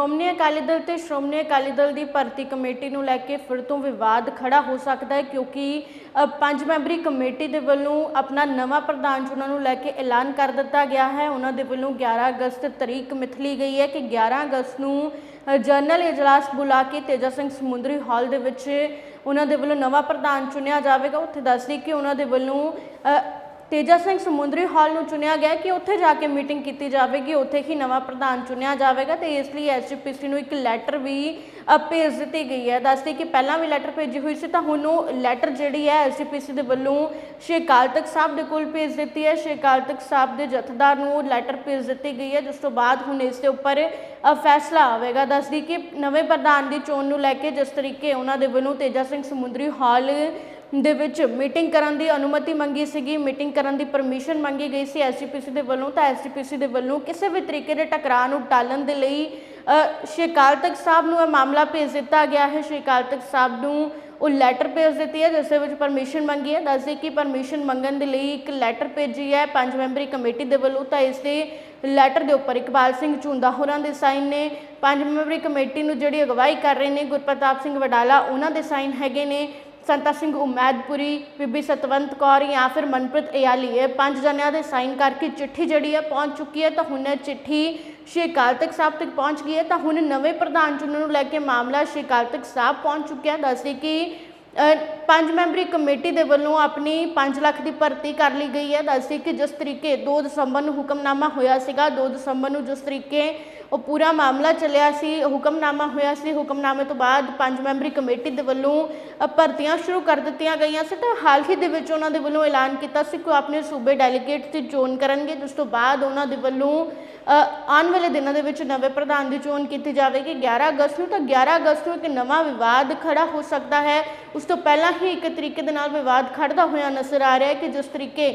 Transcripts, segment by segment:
ਸ਼੍ਰੋਮਣੀ ਅਕਾਲੀ ਦਲ ਤੇ ਸ਼੍ਰੋਮਣੀ ਅਕਾਲੀ ਦਲ ਦੀ ਭਰਤੀ ਕਮੇਟੀ ਨੂੰ ਲੈ ਕੇ ਫਿਰ ਤੋਂ ਵਿਵਾਦ ਖੜਾ ਹੋ ਸਕਦਾ ਹੈ ਕਿਉਂਕਿ ਪੰਜ ਮੈਂਬਰੀ ਕਮੇਟੀ ਦੇ ਵੱਲੋਂ ਆਪਣਾ ਨਵਾਂ ਪ੍ਰਧਾਨ ਚੁਣਨ ਨੂੰ ਲੈ ਕੇ ਐਲਾਨ ਕਰ ਦਿੱਤਾ ਗਿਆ ਹੈ। ਉਹਨਾਂ ਦੇ ਵੱਲੋਂ 11 ਅਗਸਤ ਤਰੀਕ ਮਿਥਲੀ ਗਈ ਹੈ ਕਿ 11 ਅਗਸਤ ਨੂੰ ਅ, ਜਨਰਲ ਇਜਲਾਸ ਬੁਲਾ ਕੇ ਤੇਜਾ ਸਿੰਘ ਸਮੁੰਦਰੀ ਹਾਲ ਦੇ ਵਿੱਚ ਉਹਨਾਂ ਦੇ ਵੱਲੋਂ ਨਵਾਂ ਪ੍ਰਧਾਨ ਚੁਣਿਆ ਜਾਵੇਗਾ। ਉੱਥੇ ਦੱਸਦੀ ਕਿ ਉਹਨਾਂ ਦੇ ਵੱਲੋਂ ਤੇਜਾ ਸਿੰਘ ਸਮੁੰਦਰੀ ਹਾਲ ਨੂੰ ਚੁਣਿਆ ਗਿਆ ਕਿ ਉੱਥੇ ਜਾ ਕੇ ਮੀਟਿੰਗ ਕੀਤੀ ਜਾਵੇਗੀ, ਉੱਥੇ ਹੀ ਨਵਾਂ ਪ੍ਰਧਾਨ ਚੁਣਿਆ ਜਾਵੇਗਾ ਤੇ ਇਸ ਲਈ ਐਸਜੀਪੀਸੀ ਨੂੰ ਇੱਕ ਲੈਟਰ ਵੀ ਭੇਜ ਦਿੱਤੀ ਗਈ ਹੈ। ਦੱਸਦੇ ਕਿ ਪਹਿਲਾਂ ਵੀ ਲੈਟਰ ਭੇਜੀ ਹੋਈ ਸੀ, ਤਾਂ ਹੁਣ ਉਹ ਲੈਟਰ ਜਿਹੜੀ ਹੈ ਐਸਜੀਪੀਸੀ ਦੇ ਵੱਲੋਂ ਸ਼੍ਰੀ ਅਕਾਲ ਤਖਤ ਸਾਹਿਬ ਦੇ ਕੋਲ ਭੇਜ ਦਿੱਤੀ ਹੈ। ਸ਼੍ਰੀ ਅਕਾਲ ਤਖਤ ਸਾਹਿਬ ਦੇ ਜਥੇਦਾਰ ਨੂੰ ਉਹ ਲੈਟਰ ਭੇਜ ਦਿੱਤੀ ਗਈ ਹੈ, ਜਿਸ ਤੋਂ ਬਾਅਦ ਹੁਣ ਇਸ ਦੇ ਉੱਪਰ ਫੈਸਲਾ ਆਵੇਗਾ। ਦੱਸਦੀ ਕਿ ਨਵੇਂ ਪ੍ਰਧਾਨ ਦੀ ਚੋਣ ਨੂੰ ਲੈ ਕੇ ਜਿਸ ਤਰੀਕੇ ਉਹਨਾਂ ਦੇ ਵੱਲੋਂ ਤੇਜਾ ਸਿੰਘ ਸਮੁੰਦਰੀ ਹਾਲ ਦੇ ਵਿੱਚ ਮੀਟਿੰਗ ਕਰਨ ਦੀ ਅਨੁਮਤੀ ਮੰਗੀ ਸੀਗੀ ਮੀਟਿੰਗ ਕਰਨ ਦੀ ਪਰਮਿਸ਼ਨ ਮੰਗੀ ਗਈ ਸੀ ਐਸਜੀਪੀਸੀ ਦੇ ਵੱਲੋਂ ਤਾਂ ਐਸਜੀਪੀਸੀ ਦੇ ਵੱਲੋਂ ਕਿਸੇ ਵੀ ਤਰੀਕੇ ਦੇ ਟਕਰਾਅ ਨੂੰ ਟਾਲਣ ਦੇ ਲਈ ਅ, ਸ਼੍ਰੀ ਅਕਾਲ ਤਖਤ ਸਾਹਿਬ ਨੂੰ ਇਹ ਮਾਮਲਾ ਭੇਜ ਦਿੱਤਾ ਗਿਆ ਹੈ। ਸ਼੍ਰੀ ਅਕਾਲ ਤਖਤ ਸਾਹਿਬ ਨੂੰ ਉਹ ਲੈਟਰ ਭੇਜ ਦਿੱਤੀ ਹੈ ਜਿਸ ਦੇ ਵਿੱਚ ਪਰਮਿਸ਼ਨ ਮੰਗੀ ਹੈ। ਦੱਸਦੇ ਕਿ ਪਰਮਿਸ਼ਨ ਮੰਗਣ ਦੇ ਲਈ ਇੱਕ ਲੈਟਰ ਭੇਜੀ ਹੈ। ਪੰਜ ਮੈਂਬਰੀ ਕਮੇਟੀ ਦੇ ਵੱਲੋਂ ਤਾਂ ਇਸ ਦੇ ਲੈਟਰ ਦੇ ਉੱਪਰ ਇਕਬਾਲ ਸਿੰਘ ਝੁੰਦਾ ਹੋਰਾਂ ਦੇ ਸਾਈਨ ਨੇ। ਪੰਜ ਮੈਂਬਰੀ ਕਮੇਟੀ ਨੂੰ ਜਿਹੜੀ ਅਗਵਾਈ ਕਰ ਰਹੇ ਨੇ ਗੁਰਪ੍ਰਤਾਪ ਸਿੰਘ ਵਡਾਲਾ ਉਹਨਾਂ ਦੇ ਸਾਈਨ ਹੈਗੇ ਨੇ। ਸੰਤਾ ਸਿੰਘ ਉਮੈਦਪੁਰੀ, ਬੀਬੀ ਸਤਵੰਤ ਕੌਰ ਜਾਂ ਫਿਰ ਮਨਪ੍ਰੀਤ ਇਆਲੀ, ਇਹ ਪੰਜ ਜਣਿਆਂ ਦੇ ਸਾਈਨ ਕਰਕੇ ਚਿੱਠੀ ਜਿਹੜੀ ਹੈ ਪਹੁੰਚ ਚੁੱਕੀ ਹੈ, ਤਾਂ ਹੁਣ ਚਿੱਠੀ ਸ਼੍ਰੀ ਅਕਾਲ ਤਖਤ ਸਾਹਿਬ ਤੱਕ ਪਹੁੰਚ ਗਈ ਹੈ, ਤਾਂ ਹੁਣ ਨਵੇਂ ਪ੍ਰਧਾਨ ਚੁਣਨ ਨੂੰ ਲੈ ਕੇ ਮਾਮਲਾ ਸ਼੍ਰੀ ਅਕਾਲ ਤਖਤ ਸਾਹਿਬ ਪਹੁੰਚ ਚੁੱਕਿਆ ਦੱਸਦੇ ਕਿ ਪੰਜ ਮੈਂਬਰੀ ਕਮੇਟੀ ਦੇ ਵੱਲੋਂ ਆਪਣੀ 5 ਲੱਖ ਦੀ ਭਰਤੀ ਕਰ ਲਈ ਗਈ ਹੈ। ਦੱਸਦੀ ਕਿ ਜਿਸ ਤਰੀਕੇ 2 ਦਸੰਬਰ ਨੂੰ ਹੁਕਮਨਾਮਾ ਹੋਇਆ ਸੀਗਾ 2 ਦਸੰਬਰ ਨੂੰ ਜਿਸ ਤਰੀਕੇ ਉਹ ਪੂਰਾ ਮਾਮਲਾ ਚੱਲਿਆ ਸੀ, ਹੁਕਮਨਾਮਾ ਹੋਇਆ ਸੀ। ਹੁਕਮਨਾਮੇ ਤੋਂ ਬਾਅਦ ਪੰਜ ਮੈਂਬਰੀ ਕਮੇਟੀ ਦੇ ਵੱਲੋਂ ਭਰਤੀਆਂ ਸ਼ੁਰੂ ਕਰ ਦਿੱਤੀਆਂ ਗਈਆਂ ਸੀ ਤਾਂ ਹਾਲ ਹੀ ਦੇ ਵਿੱਚ ਉਹਨਾਂ ਦੇ ਵੱਲੋਂ ਐਲਾਨ ਕੀਤਾ ਸੀ ਕਿ ਉਹ ਆਪਣੇ ਸੂਬੇ ਡੈਲੀਗੇਟ ਦੀ ਚੋਣ ਕਰਨਗੇ। ਜਿਸ ਤੋਂ ਬਾਅਦ ਉਹਨਾਂ ਦੇ ਵੱਲੋਂ ਆਉਣ ਵਾਲੇ ਦਿਨਾਂ ਦੇ ਵਿੱਚ ਨਵੇਂ ਪ੍ਰਧਾਨ ਦੀ ਚੋਣ ਕੀਤੀ ਜਾਵੇਗੀ। 11 ਅਗਸਤ ਨੂੰ ਤਾਂ 11 ਅਗਸਤ ਨੂੰ ਇੱਕ ਨਵਾਂ ਵਿਵਾਦ ਖੜਾ ਹੋ ਸਕਦਾ ਹੈ। ਉਸ ਤੋਂ ਪਹਿਲਾਂ ਹੀ ਇੱਕ ਤਰੀਕੇ ਦੇ ਨਾਲ ਵਿਵਾਦ ਖੜਦਾ ਹੋਇਆ ਨਜ਼ਰ ਆ ਰਿਹਾ ਹੈ ਕਿ ਜਿਸ ਤਰੀਕੇ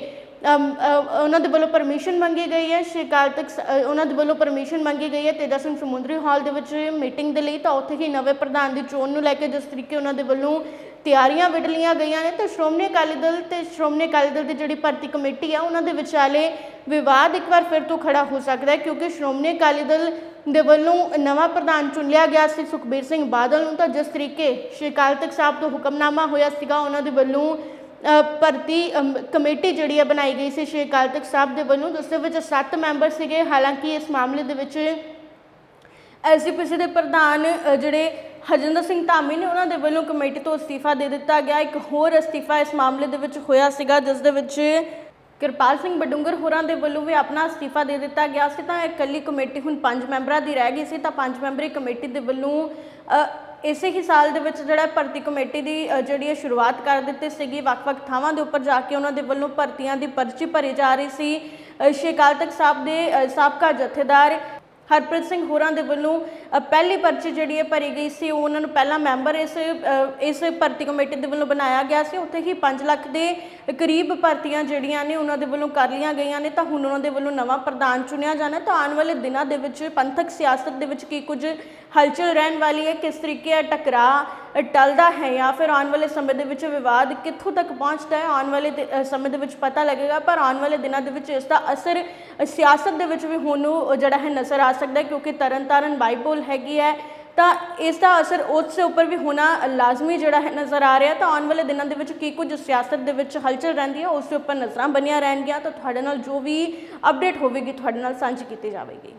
ਉਹਨਾਂ ਦੇ ਵੱਲੋਂ ਪਰਮਿਸ਼ਨ ਮੰਗੀ ਗਈ ਹੈ। ਸ਼੍ਰੀ ਅਕਾਲ ਤਖ਼ਤ ਉਹਨਾਂ ਦੇ ਵੱਲੋਂ ਪਰਮਿਸ਼ਨ ਮੰਗੀ ਗਈ ਹੈ ਤੇਜਾ ਸਿੰਘ ਸਮੁੰਦਰੀ ਹਾਲ ਦੇ ਵਿੱਚ ਮੀਟਿੰਗ ਦੇ ਲਈ ਤਾਂ ਉੱਥੇ ਹੀ ਨਵੇਂ ਪ੍ਰਧਾਨ ਦੀ ਚੋਣ ਨੂੰ ਲੈ ਕੇ ਜਿਸ ਤਰੀਕੇ ਉਹਨਾਂ ਦੇ ਵੱਲੋਂ ਤਿਆਰੀਆਂ ਵਿੜ ਲਈਆਂ ਗਈਆਂ ਨੇ ਤੇ ਸ਼੍ਰੋਮਣੀ ਅਕਾਲੀ ਦਲ ਤੇ ਸ਼੍ਰੋਮਣੀ ਅਕਾਲੀ ਦਲ ਦੀ ਜਿਹੜੀ ਭਰਤੀ ਕਮੇਟੀ ਆ, ਉਹਨਾਂ ਦੇ ਵਿਚਾਲੇ ਵਿਵਾਦ ਇੱਕ ਵਾਰ ਫਿਰ ਤੋਂ ਖੜਾ ਹੋ ਸਕਦਾ ਹੈ ਕਿਉਂਕਿ ਸ਼੍ਰੋਮਣੀ ਅਕਾਲੀ ਦਲ ਦੇ ਵੱਲੋਂ ਨਵਾਂ ਪ੍ਰਧਾਨ ਚੁਣ ਲਿਆ ਗਿਆ ਸੀ ਸੁਖਬੀਰ ਸਿੰਘ ਬਾਦਲ ਨੂੰ। ਤਾਂ ਜਿਸ ਤਰੀਕੇ ਸ਼੍ਰੀ ਅਕਾਲ ਤਖਤ ਸਾਹਿਬ ਤੋਂ ਹੁਕਮਨਾਮਾ ਹੋਇਆ ਸੀਗਾ, ਉਹਨਾਂ ਦੇ ਵੱਲੋਂ ਭਰਤੀ ਕਮੇਟੀ ਜਿਹੜੀ ਹੈ ਬਣਾਈ ਗਈ ਸੀ ਸ਼੍ਰੀ ਅਕਾਲ ਤਖਤ ਸਾਹਿਬ ਦੇ ਵੱਲੋਂ, ਜਿਸ ਦੇ ਵਿੱਚ 7 ਮੈਂਬਰ ਸੀਗੇ। ਹਾਲਾਂਕਿ ਇਸ ਮਾਮਲੇ ਦੇ ਵਿੱਚ ਐਸਜੀਪੀਸੀ ਦੇ ਪ੍ਰਧਾਨ ਜਿਹੜੇ ਹਰਜਿੰਦਰ ਸਿੰਘ ਧਾਮੀ ਨੇ, ਉਹਨਾਂ ਦੇ ਵੱਲੋਂ ਕਮੇਟੀ ਤੋਂ ਅਸਤੀਫਾ ਦੇ ਦਿੱਤਾ ਗਿਆ। ਇੱਕ ਹੋਰ ਅਸਤੀਫਾ ਇਸ ਮਾਮਲੇ ਦੇ ਵਿੱਚ ਹੋਇਆ ਸੀਗਾ, ਜਿਸ ਦੇ ਵਿੱਚ ਕਿਰਪਾਲ ਸਿੰਘ ਬਡੂੰਗਰ ਹੋਰਾਂ ਦੇ ਵੱਲੋਂ ਵੀ ਆਪਣਾ ਅਸਤੀਫਾ ਦੇ ਦਿੱਤਾ ਗਿਆ ਸੀ। ਤਾਂ ਇਕੱਲੀ ਕਮੇਟੀ ਹੁਣ ਪੰਜ ਮੈਂਬਰਾਂ ਦੀ ਰਹਿ ਗਈ ਸੀ। ਤਾਂ ਪੰਜ ਮੈਂਬਰੀ ਕਮੇਟੀ ਦੇ ਵੱਲੋਂ ਇਸੇ ਹੀ ਸਾਲ ਦੇ ਵਿੱਚ ਜਿਹੜਾ ਭਰਤੀ ਕਮੇਟੀ ਦੀ ਜਿਹੜੀ ਹੈ ਸ਼ੁਰੂਆਤ ਕਰ ਦਿੱਤੀ ਸੀਗੀ, ਵੱਖ-ਵੱਖ ਥਾਵਾਂ ਦੇ ਉੱਪਰ ਜਾ ਕੇ ਉਹਨਾਂ ਦੇ ਵੱਲੋਂ ਭਰਤੀਆਂ ਦੀ ਪਰਚੀ ਭਰੀ ਜਾ ਰਹੀ ਸੀ। ਸ਼੍ਰੀ ਅਕਾਲ ਤਖਤ ਸਾਹਿਬ ਦੇ ਸਾਬਕਾ ਜਥੇਦਾਰ ਹਰਪ੍ਰੀਤ ਸਿੰਘ ਹੋਰਾਂ ਦੇ ਵੱਲੋਂ ਪਹਿਲੀ ਪਰਚੀ ਜਿਹੜੀ ਹੈ ਭਰੀ ਗਈ ਸੀ ਉਹ ਉਹਨਾਂ ਨੂੰ ਪਹਿਲਾ ਮੈਂਬਰ ਇਸ ਇਸ ਭਰਤੀ ਕਮੇਟੀ ਦੇ ਵੱਲੋਂ ਬਣਾਇਆ ਗਿਆ ਸੀ। ਉੱਥੇ ਹੀ 5 ਲੱਖ ਦੇ ਕਰੀਬ ਭਰਤੀਆਂ ਜਿਹੜੀਆਂ ਨੇ, ਉਹਨਾਂ ਦੇ ਵੱਲੋਂ ਕਰ ਲਈਆਂ ਗਈਆਂ ਨੇ। ਤਾਂ ਹੁਣ ਉਹਨਾਂ ਦੇ ਵੱਲੋਂ ਨਵਾਂ ਪ੍ਰਧਾਨ ਚੁਣਿਆ ਜਾਣਾ। ਤਾਂ ਆਉਣ ਵਾਲੇ ਦਿਨਾਂ ਦੇ ਵਿੱਚ ਪੰਥਕ ਸਿਆਸਤ ਦੇ ਵਿੱਚ ਕੀ ਕੁਝ ਹਲਚਲ ਰਹਿਣ ਵਾਲੀ ਹੈ, ਕਿਸ ਤਰੀਕੇ ਆ ਟਕਰਾਅ ਟਲਦਾ ਹੈ ਜਾਂ ਫਿਰ ਆਉਣ ਵਾਲੇ ਸਮੇਂ ਦੇ ਵਿੱਚ ਵਿਵਾਦ ਕਿੱਥੋਂ ਤੱਕ ਪਹੁੰਚਦਾ ਹੈ, ਆਉਣ ਵਾਲੇ ਸਮੇਂ ਦੇ ਵਿੱਚ ਪਤਾ ਲੱਗੇਗਾ। ਪਰ ਆਉਣ ਵਾਲੇ ਦਿਨਾਂ ਦੇ ਵਿੱਚ ਇਸ ਦਾ ਅਸਰ ਸਿਆਸਤ ਦੇ ਵਿੱਚ ਵੀ ਹੁਣ ਜਿਹੜਾ ਹੈ ਨਜ਼ਰ ਆ ਸਕਦਾ ਹੈ ਕਿਉਂਕਿ ਤਰਨਤਾਰਨ ਬਾਈਬਲ ਹੈਗੀ ਹੈ, ਤਾਂ ਇਸ ਦਾ ਅਸਰ ਉਸ ਦੇ ਉੱਪਰ ਵੀ ਹੋਣਾ ਲਾਜ਼ਮੀ ਜਿਹੜਾ ਹੈ ਨਜ਼ਰ ਆ ਰਿਹਾ। ਤਾਂ ਆਉਣ ਵਾਲੇ ਦਿਨਾਂ ਦੇ ਵਿੱਚ ਕੀ ਕੁਝ ਸਿਆਸਤ ਦੇ ਵਿੱਚ ਹਲਚਲ ਰਹਿੰਦੀ ਹੈ, ਉਸ ਦੇ ਉੱਪਰ ਨਜ਼ਰਾਂ ਬਣੀਆਂ ਰਹਿਣਗੀਆਂ। ਤਾਂ ਤੁਹਾਡੇ ਨਾਲ ਜੋ ਵੀ ਅਪਡੇਟ ਹੋਵੇਗੀ, ਤੁਹਾਡੇ ਨਾਲ ਸਾਂਝੀ ਕੀਤੀ ਜਾਵੇਗੀ।